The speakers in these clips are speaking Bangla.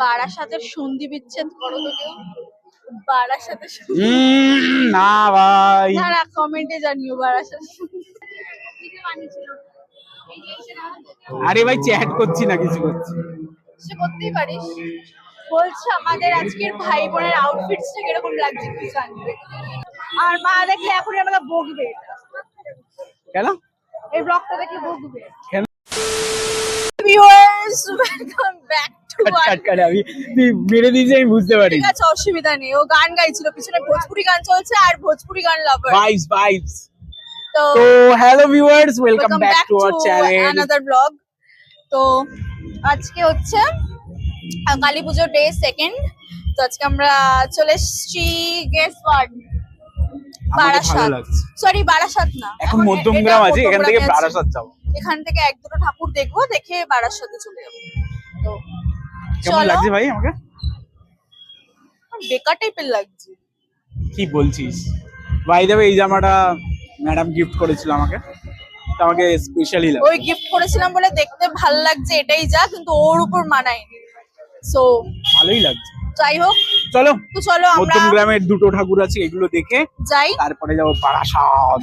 বারাসাতের সন্ধি বিচ্ছেদ করো তো কেউ? বারাসাতের না ভাই। যারা কমেন্টে জানিও বারাসাত আরে ভাই চ্যাট করছি না কিছু করছি সে করতেই পারিস। বলছে আমাদের আজকের ভাই বোনের আউটফিটসটা কীরকম লাগছে জানবে। আর মা দেখলে এখনই আমাকে বকবে। কেন? এই ব্লগটা দেখে বকবে। কেন? Viewers welcome back to cut cut cut আমি তুই মেরে দিয়েছি আমি বুঝতে পারি ঠিক আছে অসুবিধা নেই। ও গান গাইছিল পিছনে ভোজপুরি গান চলছে আর ভোজপুরি গান লাভার ভাইবস ভাইবস তো তো hello viewers welcome welcome back back to to our channel another blog তো আজকে হচ্ছে কালী পুজোর ডে সেকেন্ড তো আজকে আমরা চলে এসেছি guess word Barasat. Sorry Barasat না। এখন মধ্যমগ্রাম আছে এখান থেকে মধ্যমগ্রামে বারাসাত যাব। এখান থেকে এক দুটো ঠাকুর দেখব দেখে বারাসাতে চলে যাব। তো কেমন লাগছে ভাই আমাকে? বেকার টাইপের লাগছে। কি বলছিস? ভাই দেবে এই জামাটা ম্যাডাম গিফট করেছিল আমাকে। তো আমাকে স্পেশালি লাগে ওই গিফট করেছিলাম বলে দেখতে ভালো লাগছে এটাই যা কিন্তু ওর উপর মানায়নি সো ভালোই লাগছে। যাই হোক চলো তো চলো আমরা গ্রামের দুটো ঠাকুর আছে এগুলো দেখে যাই। তারপরে যাব বারাসাত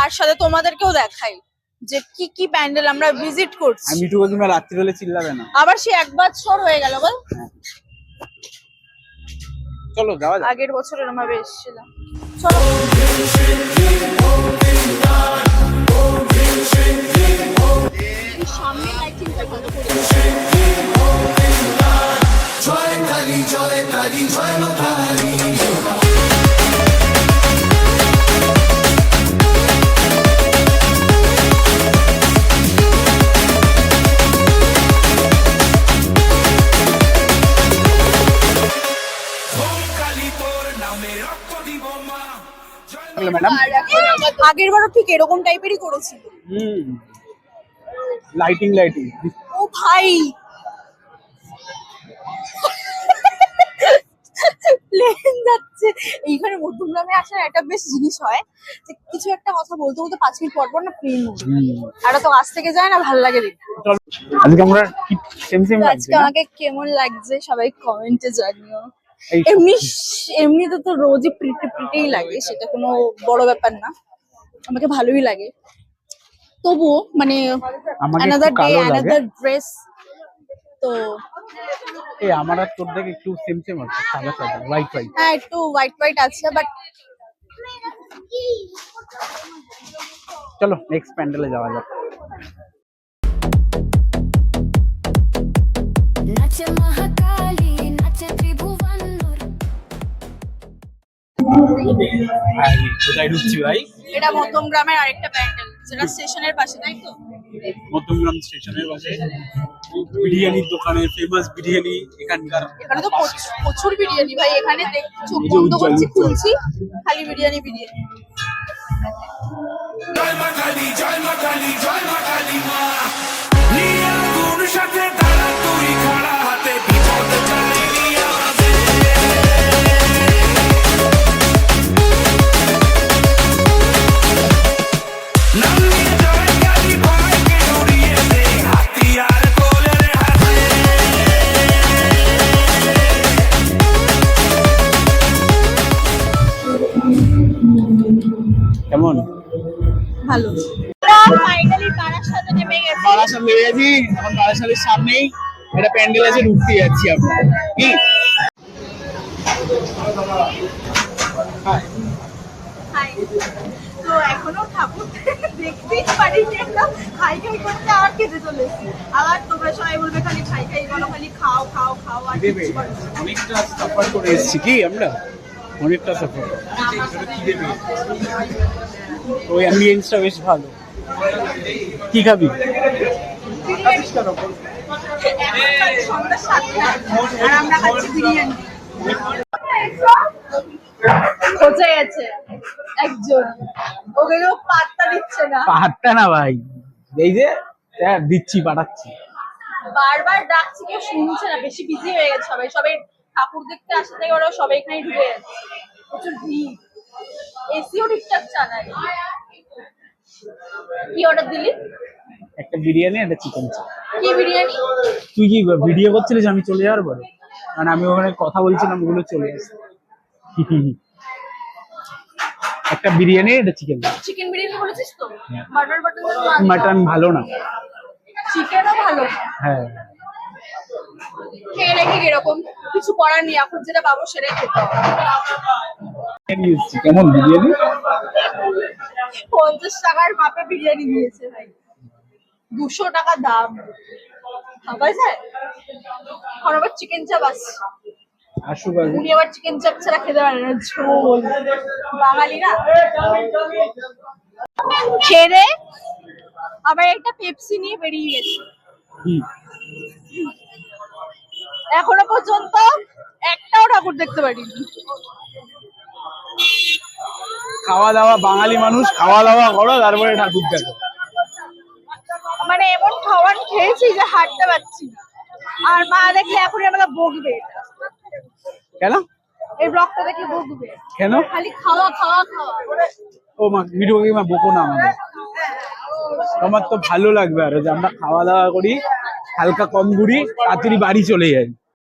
আর সাথে তোমাদেরকেও দেখাই। যে কি কি প্যান্ডেল আমরা ভিজিট করছি। আমি মিঠু কাকিমা রাত্রিবেলা চিল্লাবে না। আবার সে এক বছর হয়ে গেল বল। চলো যাওয়া যাক। আগের বছর এরম ভাবে এসেছিলাম। চলো। সামনে লাইটিংটা ভালো করে ম্যাডাম আগের বারও ঠিক এরকম টাইপেরই করেছিল হুম। লাইটিং লাইটিং ও ভাই। প্লেন যাচ্ছে। এইখানে মধ্যমগ্রামে আসার একটা বেশ জিনিস হয় যে কিছু একটা কথা বলতে বলতে পাঁচ মিনিট পর পর না প্লেন আর তো কাছ থেকে যায় না ভালো লাগে আজকে আমরা আজকে আমাকে কেমন লাগছে সবাই কমেন্টে জানিও। এমনি এমনিতে তো রোজই প্রিটি প্রিটিই লাগে সেটা কোনো বড় ব্যাপার না। আমাকে ভালোই লাগে। তবুও মানে আমাকে অ্যানাদার একটু ডে কালো লাগে। অ্যানাদার ড্রেস তো এই আমার আর তোর দেখে একটু সেম সেম আছে সাদা সাদা হোয়াইট হোয়াইট হ্যাঁ একটু হোয়াইট হোয়াইট আছে বাট চলো নেক্সট প্যান্ডেলে যাওয়া যাক। নাচে মহাকালী আর কোথায় ঢুকছি ভাই? এটা মধ্যম গ্রামের আরেকটা প্যান্ডেল যেটা স্টেশনের পাশে তাই তো? মধ্যমগ্রাম স্টেশনের পাশে। বিরিয়ানির দোকানে ফেমাস বিরিয়ানি এখানকার। এখানে তো প্রচুর- প্রচুর বিরিয়ানি ভাই এখানে চোখ বন্ধ করছি খুলছি খালি বিরিয়ানি বিরিয়ানি। সাথে দাঁড়া তুই খাড়া। গেছি এখন বারাসাতের সামনেই একটা প্যান্ডেল আছে ঢুকতে যাচ্ছি আমরা। কি? তো এখনও ঠাকুর দেখতেই পারিনি একটা খাই খাই করতে আর খেতে চলেছি। আবার তোমরা সবাই বলবে খালি খাই খাই বলো খালি খাও খাও খাও আর দেবে। কিচ্ছু করো না। অনেকটা সাফার করে এসেছি। কি আমরা? অনেকটা সাফার ওই অ্যাম্বিয়েন্সটা বেশ ভালো। কি খাবি? এখন খোঁজে গেছে একজন ওকে পাত্তা দিচ্ছে না পাহাড়টা না ভাই। এই যে হ্যাঁ, দিচ্ছি পাঠাচ্ছি। বারবার ডাকছি কেউ শুনছে না বেশি বিজি হয়ে গেছে সবাই। সবাই ঠাকুর দেখতে আসে থেকে ওরা সবাই এখানেই ঢুকে যাচ্ছে। প্রচুর ভিড়। এসিও ঠিকঠাক চালায়। কি অর্ডার দিলি? একটা বিরিয়ানি একটা চিকেন চাপ কি বিরিয়ানি? তুই কি ভিডিও করছিলিস আমি চলে যাওয়ার পরে? মানে আমি ওখানে কথা বলছিলাম ওগুলো চলে আসছে। একটা বিরিয়ানি একটা চিকেন চিকেন বিরিয়ানি বলেছিস তো? বাটার বাটার মাটন ভালো না। চিকেনও ভালো। হ্যাঁ। খেয়ে রেখে এরকম কিছু করার নেই এখন যেটা পাবো সেটাই খেতে হবে। কেমন বিরিয়ানি? পঞ্চাশ টাকার মাপে বিরিয়ানি দিয়েছে ভাই। দুশো টাকা দাম। ভাবা যায় এখন আবার চিকেন চাপ উনি আবার চিকেন চাপ ছাড়া খেতে পারে না ঝোল। বাঙালি না? খেয়ে আবার একটা পেপসি নিয়ে বেরিয়ে গেছে। এখনও পর্যন্ত একটাও ঠাকুর দেখতে পারিনি খাওয়া দাওয়া বাঙালি মানুষ খাওয়া দাওয়া করো তারপরে ঠাকুর দেখো। মানে এমন খাওয়ান খেয়েছি যে হাঁটতে পারছি আর মা দেখলে এখনই আমাকে বকবে। কেন? এই ব্লগটা দেখে বকবে। কেন? খালি খাওয়া খাওয়া খাওয়া। ও মা ভিডিও গেমা বকো না আমাদের আমার তো ভালো লাগবে আরও যে আমরা খাওয়া দাওয়া করি হালকা কম ঘুরি তাড়াতাড়ি বাড়ি চলে যাই।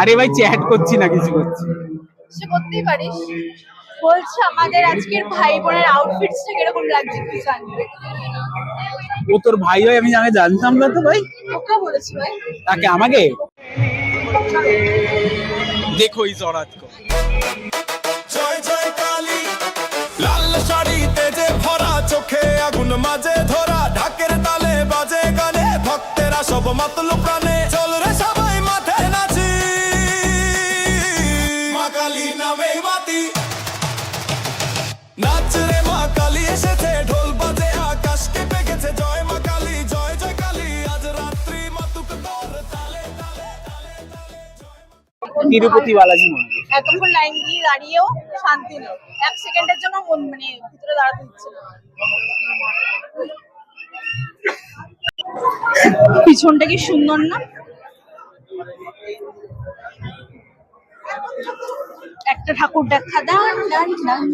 আরে ভাই চ্যাট করছি না কিছু করছি সে করতেই পারিস। বলছে আমাদের আজকের ভাই বোনের আউটফিটসটা কীরকম লাগছে জানবে। ও তোর ভাই হয় আমি আগে জানতাম না তো ভাই। ওকে বলেছি ভাই। তাকে আমাকে? দেখো এই জরাত কো জয় জয় কালী। লাল শাড়িতে যে ভরা চোখে আগুন মাঝে ধরা ঢাকের তালে বাজে গানে ভক্তেরা সব মাতল প্রাণে। চল রে সবাই তিরুপতি বালাজি মন্দির। এতক্ষণ লাইন দিয়ে দাঁড়িয়েও শান্তি নেই। এক সেকেন্ডের জন্য মন মানে ভিতরে দাঁড়াতে দিচ্ছে না। পিছনটা কি সুন্দর না? একটা ঠাকুর দেখা দান দান দান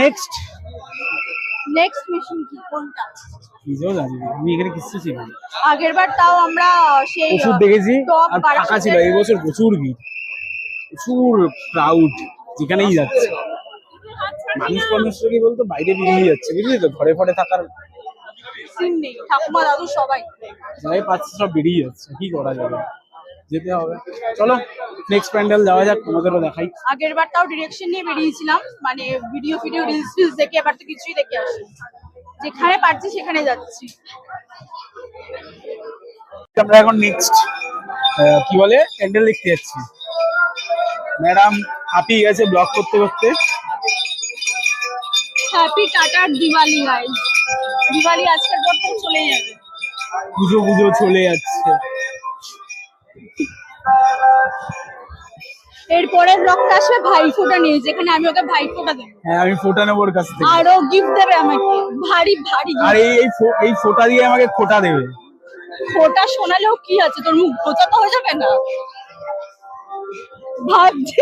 নেক্সট নেক্সট মিশন কি? কোনটা? নিজেও জানি না। আমি এখানে কিছু না। আগের বার তাও আমরা সেই প্রচুর দেখেছি টপ আর ফাঁকা ছিল এই বছর প্রচুর ভিড়। প্রচুর ক্রাউড যেখানেই যাচ্ছে। মানুষ কি বলতো বাইরে বেরিয়ে যাচ্ছে বুঝলি তো? ঘরে ঘরে থাকার সিন নেই ঠাকুমা দাদু সবাই। যাই পাচ্ছে সব বেরিয়ে যাচ্ছে। কি করা যাবে? যেতে হবে। চলো নেক্সট প্যান্ডেল যাওয়া যাক তোমাদেরও দেখাই। আগের বার তাও ডিরেকশন নিয়ে বেরিয়েছিলাম মানে ভিডিও ফিডিও রিলস ফিলস দেখে এবার তো কিছুই দেখে আসি যেখানে পারছি সেখানে যাচ্ছি। আমরা এখন নেক্সট কি বলে? প্যান্ডেল দেখতে যাচ্ছি। ম্যাডাম হাঁপিয়ে গেছে ব্লগ করতে করতে। হ্যাপি টাটার দিওয়ালি গাইস দিওয়ালি আজকের পর থেকে চলে যাবে। পুজো পুজো চলে যাচ্ছে। এরপরে ব্লগটা আসবে ভাইফোঁটা নিয়ে যেখানে আমি ওকে ভাইফোঁটা দেবো। হ্যাঁ আমি ফোটা নেব ওর কাছ থেকে। আরও গিফট দেবে আমাকে। ভারী ভারী আর এই এই ফো- এই ফোটা দিয়ে আমাকে খোটা দেবে। ফোঁটা শোনালেও কি আছে? তোর মুখ বোঝা তো হয়ে যাবে না? ভাবছি।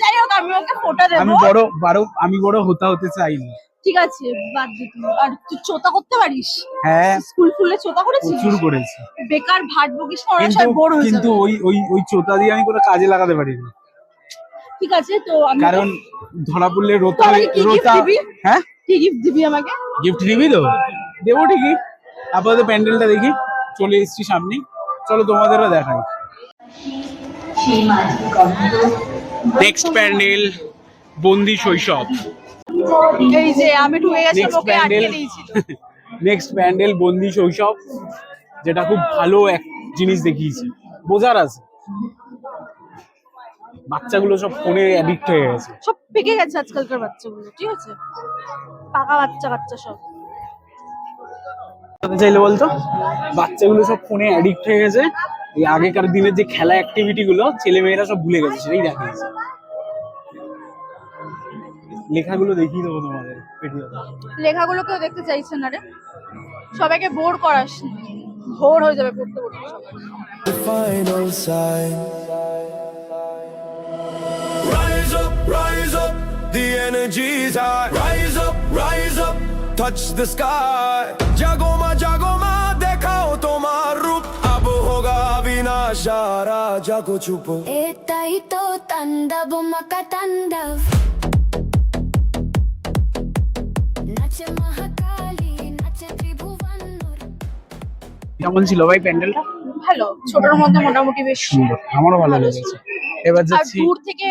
যাই হোক আমি ওকে ফোঁটা আমি দেবো। বড় বড় আমি বড় হতা হতে চাই না ঠিক আছে বাদ দি তুমি। আর তুই চোতা করতে পারিস? হ্যাঁ। স্কুল ফুলে চোতা করেছিস? প্রচুর করেছি। বেকার ভাট বকিস না ওরা সব বড় হয়ে কিন্তু ওই ওই ওই চোতা দিয়ে আমি কোনো কাজে লাগাতে পারি না ঠিক আছে তো আমি কারণ ধরা পড়লে রোতা রোতা হ্যাঁ কি গিফট দিবি? আমাকে? গিফট দিবি তো? দেবো ঠিকই। আপাতত প্যান্ডেলটা দেখি। চলে এসেছি সামনে চলো তোমাদেরও দেখাই। নেক্সট প্যান্ডেল বন্দি শৈশব। এই যে আমি ঢুকে গেছি নেক্সট ওকে আটকে দিয়েছিল নেক্সট প্যান্ডেল বন্দি শৈশব যেটা খুব ভালো এক জিনিস দেখিয়েছে। বোঝার আছে। বাচ্চাগুলো সব ফোনে অ্যাডিক্ট হয়ে গেছে। সব পেকে গেছে আজকালকার বাচ্চাগুলো ঠিক আছে? পাকা বাচ্চা কাচ্চা সব। চাইলে বলতো? বাচ্চাগুলো সব ফোনে অ্যাডিক্ট হয়ে গেছে। এই আগেকার দিনের যে খেলা অ্যাক্টিভিটি গুলো ছেলে মেয়েরা সব ভুলে গেছে সেটাই দেখিয়েছে লেখাগুলো দেখিয়ে দেবো তোমাদের লেখাগুলো কেউ দেখতে চাইছে না রে? সবাইকে বোর করাস ভোর হয়ে যাবে পড়তে পড়তে the energy's high. Rise up, rise up, touch the sky. জাগো মা জাগো মা দেখাও তোমার রূপ। আব হোগা বিনাশ আরা জাগো চুপ। এটাই তো তাণ্ডব মাকা তাণ্ডব। কেমন ছিল ভাই প্যান্ডেলটা? ভালো ছোটর মধ্যে মোটামুটি বেশ সুন্দর আমারও ভালো লেগেছে। এবার যাচ্ছি দূর থেকে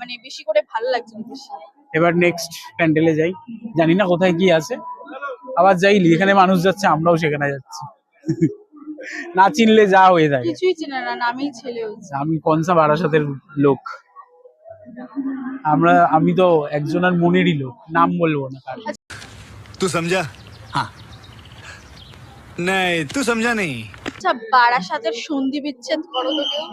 মানে বেশি করে ভালো লাগছে বেশি। এবার নেক্সট প্যান্ডেলে যাই। জানি না কোথায় কি আছে। আবার যাই যেখানে মানুষ যাচ্ছে আমরাও সেখানে যাচ্ছি। না চিনলে যা হয়ে যায় কিছুই চিনে না আমি ছেলে আমি কনসা বারাসাতের লোক। আমরা আমি তো একজনের মনেরই লোক নাম বলব না তুই সমঝা হ্যাঁ नहीं तू समझा नहीं আচ্ছা বারাসাতের সন্ধি বিচ্ছেদ করো তো কেউ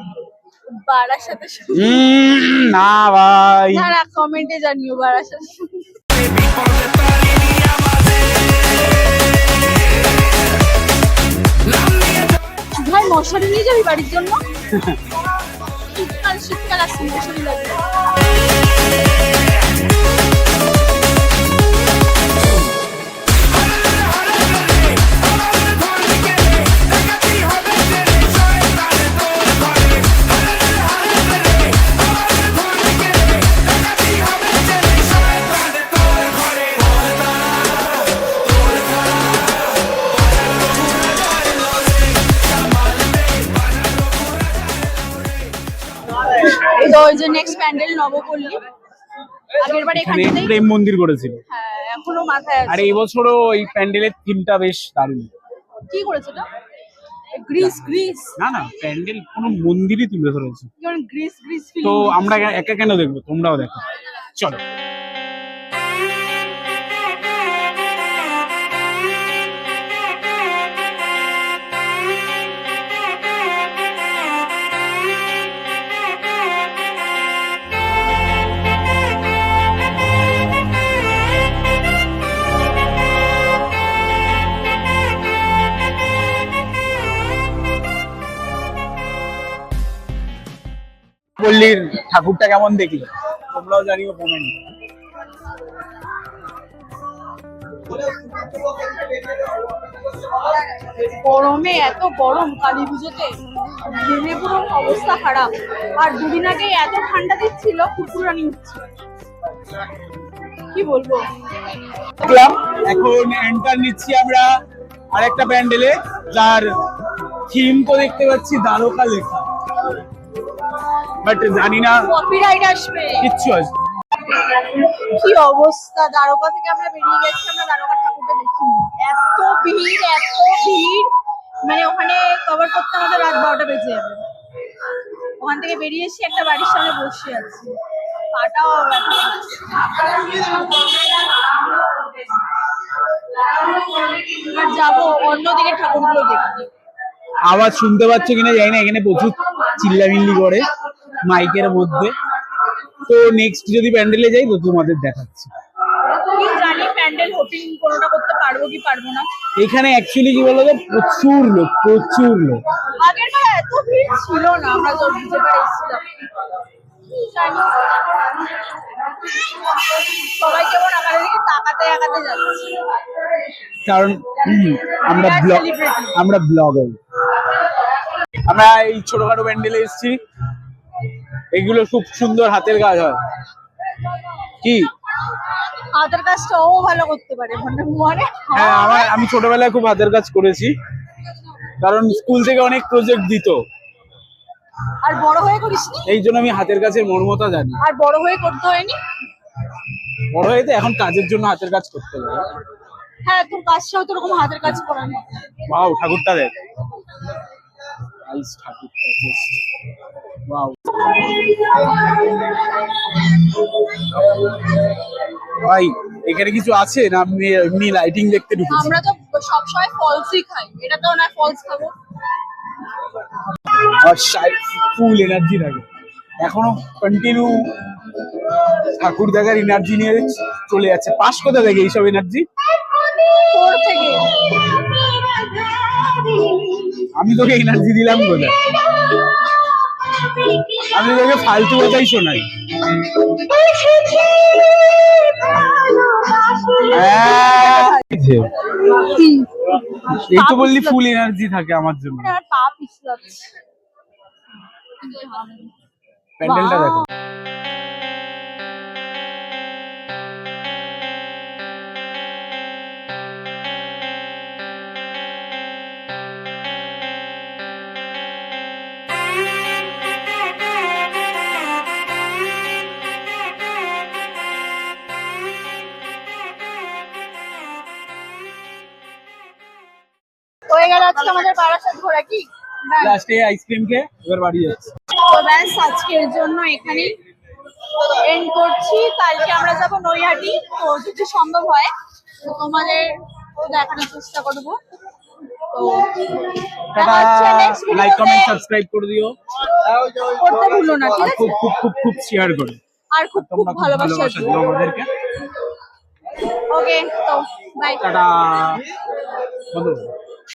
বারাসাতের সন্ধি- উম, না ভাই যারা কমেন্টে জানিও বারাসাত ভাই মশারি নিয়ে যাবি বাড়ির জন্য শীতকাল শীতকাল আসছে মশারি লাগবে ওই যে নেক্সট প্যান্ডেল নবপল্লী। আগের বার এখানে প্রেম মন্দির করেছিল। হ্যাঁ এখনও মাথায় আর এই বছরও এই প্যান্ডেলের থিমটা বেশ দারুণ। কি করেছে এটা গ্রিস গ্রিস। না না প্যান্ডেল কোনো মন্দিরই তুলে ধরেছে। যেমন গ্রিস গ্রিস তো আমরা একা কেন দেখব? তোমরাও দেখো। চলো। পল্লীর ঠাকুরটা কেমন দেখলে? তোমরাও জানিও কমেন্ট গরমে এত গরম কালী পুজোতে ঘেমে পুরো অবস্থা খারাপ। আর দুদিন আগে এত ঠান্ডা দিচ্ছিল কুকুরানি উঠছে কি বলব? দেখলাম এখন এন্টার নিচ্ছি আমরা আরেকটা প্যান্ডেলে যার থিম তো দেখতে পাচ্ছি দ্বারকা লেখা। বাট জানি না। কপিরাইট আসবে। কিচ্ছু আছে কি অবস্থা? দ্বারকা থেকে আমরা বেরিয়ে গেছি আমরা দ্বারকা ঠাকুরটা দেখি। এত ভিড় এত ভিড়। মানে ওখানে কভার করতে আমাদের রাত বারোটা বেজে যাবে। ওখান থেকে বেরিয়ে এসে একটা বাড়ির সামনে বসে আছি। পাটাও আর যাব অন্যদিকে ঠাকুরগুলো দেখতে আওয়াজ শুনতে পাচ্ছ কিনা জানি না এখানে প্রচুর চিল্লামিল্লি করে মাইকের মধ্যে। তো নেক্সট যদি প্যান্ডেলে যাই তো তোমাদের দেখাচ্ছি। এখানে অ্যাকচুয়ালি কি বলতো প্রচুর লোক প্রচুর লোক। আগের এত ভিড় ছিল না আমরা যখন যেবার এসেছিলাম কি জানি সবাই কেমন? আমাদের দিকে তাকাতে তাকাতে যাচ্ছে। কারণ আমরা ব্লগ. আমরা ব্লগার আমরা এই ছোটখাটো প্যান্ডেলে এসেছি। এগুলো খুব সুন্দর হাতের কাজ হয়। কি? হাতের কাজটা ও ভালো করতে পারে মানে হ্যাঁ আমার আমি ছোটবেলায় খুব হাতের কাজ করেছি। কারণ স্কুল থেকে অনেক প্রজেক্ট দিত। আর বড় হয়ে করিসনি এই জন্য আমি হাতের কাজের মর্মতা জানি। আর বড় হয়ে করতে হয়নি? বড় হয়ে তো এখন কাজের জন্য হাতের কাজ করতে হবে। হ্যাঁ তোর কাজটাও তো ওরকম হাতের কাজ করানো বাউ ঠাকুরটা দেখ। নাইস ঠাকুরটা জাস্ট ওয়াও ভাই এখানে কিছু আছে না এমনি লাইটিং দেখতে ঢুকেছি? আমরা তো সবসময় ফলসই খাই। এটা তো না ফলস খাব। আর ফুল এনার্জি থাকে এখনও কন্টিনিউ ঠাকুর দেখার এনার্জি নিয়ে চলে যাচ্ছে। পাস কোথা থেকে এইসব এনার্জি আমি তোকে এনার্জি দিলাম কোথায়? আমি তোকে ফালতু কথাই শোনাই। হ্যাঁ, এই তো বললি ফুল এনার্জি থাকে আমার জন্য। পা পিছলাচ্ছে প্যান্ডেলটা দেখো হয়ে গেল আজকে আমাদের বারাসাত ঘোরা কি। লাস্টে আইসক্রিম খেয়ে এবার বাড়ি যাচ্ছে। তো ব্যাস আজকের জন্য এখানেই এন্ড করছি। কালকে আমরা যাব নৈহাটি। তো যদি সম্ভব হয় তো তোমাদের দেখানোর চেষ্টা করব। তো লাইক কমেন্ট সাবস্ক্রাইব করে দিও। করতে ভুলো না ঠিক আছে? খুব খুব খুব খুব শেয়ার করো। আর খুব খুব ভালোবাসা দিও। আমাদেরকে। ওকে তো বাই টাটা! বন্ধ।